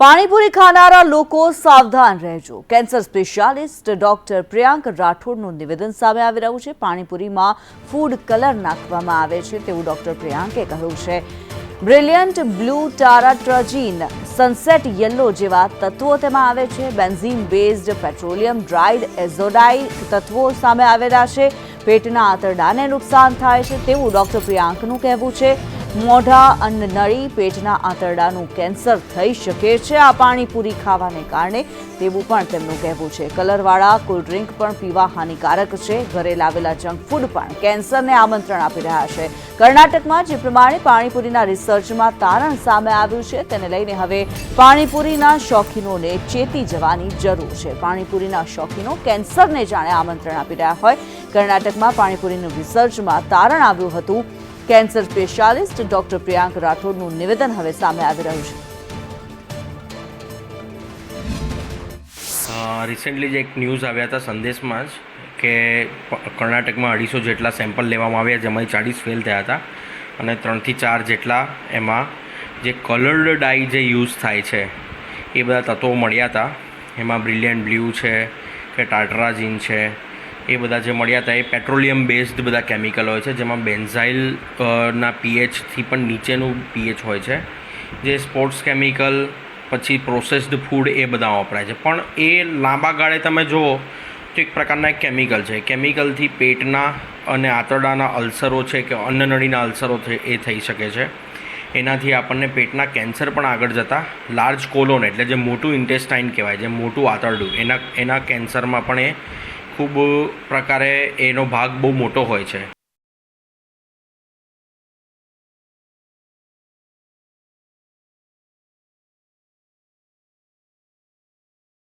પાણીપુરી ખાનારા લોકો સાવધાન રહેજો. કેન્સર સ્પેશિયાલિસ્ટ ડોક્ટર પ્રિયાંક રાઠોડનું નિવેદન સામે આવી રહ્યું છે. પાણીપુરીમાં ફૂડ કલર નાખવામાં આવે છે તેવું ડોક્ટર પ્રિયાંકે કહ્યું છે. Brilliant blue tartrazine sunset yellow જેવા તત્વો તેમાં આવે છે. Benzene based petroleum dried azo dyed તત્વો સામે આવેલા છે. પેટના આંતરડાને નુકસાન થાય છે તેવું ડોક્ટર પ્રિયાંકનું કહેવું છે. મોઢા અન્નનળી પેટના આંતરડાનું કેન્સર થઈ શકે છે. આ પાણીપુરી ખાવાને કારણે તેવું પણ તેમનું કહેવું છે. કલરવાળા કોલ્ડ્રિંક પણ પીવા હાનિકારક છે. ઘરે લાવેલા જંક ફૂડ પણ કેન્સરને આમંત્રણ આપી રહ્યા છે. કર્ણાટકમાં જે પ્રમાણે પાણીપુરીના રિસર્ચમાં તારણ સામે આવ્યું છે, તેને લઈને હવે પાણીપુરીના શોખીનોને ચેતી જવાની જરૂર છે. પાણીપુરીના શોખીનો કેન્સરને જાણે આમંત્રણ આપી રહ્યા હોય. કર્ણાટકમાં પાણીપુરીનું રિસર્ચમાં તારણ આવ્યું હતું. કેન્સર સ્પેશિયાલિસ્ટ ડોક્ટર પ્રિયાંક રાઠોડનું નિવેદન હવે સામે આવી રહ્યું છે. રિસેન્ટલી જે એક ન્યૂઝ આવ્યા હતા સંદેશમાં જ કે કર્ણાટકમાં અઢીસો જેટલા સેમ્પલ લેવામાં આવ્યા જેમાંથી ચાળીસ ફેલ થયા હતા અને ત્રણથી ચાર જેટલા એમાં જે કલર્ડ ડાઈ જે યુઝ થાય છે, એ બધા તત્વો મળ્યા હતા. એમાં બ્રિલિયન્ટ બ્લ્યુ છે, કે ટાટરાજીન છે એ બધા જે મળ્યા હતા એ પેટ્રોલિયમ બેઝડ બધા કેમિકલ હોય છે, જેમાં બેન્ઝાઇલ ના પીએચથી પણ નીચેનું પીએચ હોય છે. જે સ્પોર્ટ્સ કેમિકલ પછી પ્રોસેસ્ડ ફૂડ એ બધા વપરાય છે. પણ એ લાંબા ગાળે તમે જુઓ તો એક પ્રકારના કેમિકલ છે. કેમિકલથી પેટના અને આંતરડાના અલ્સરો છે કે અન્નનળીના અલ્સરો છે એ થઈ શકે છે. એનાથી આપણને પેટના કેન્સર પણ આગળ જતાં. લાર્જ કોલોન એટલે જે મોટું ઇન્ટેસ્ટાઇન કહેવાય, જે મોટું આંતરડું, એના એના કેન્સરમાં પણ એ ખૂબ પ્રકારે એનો ભાગ બહુ મોટો હોય છે.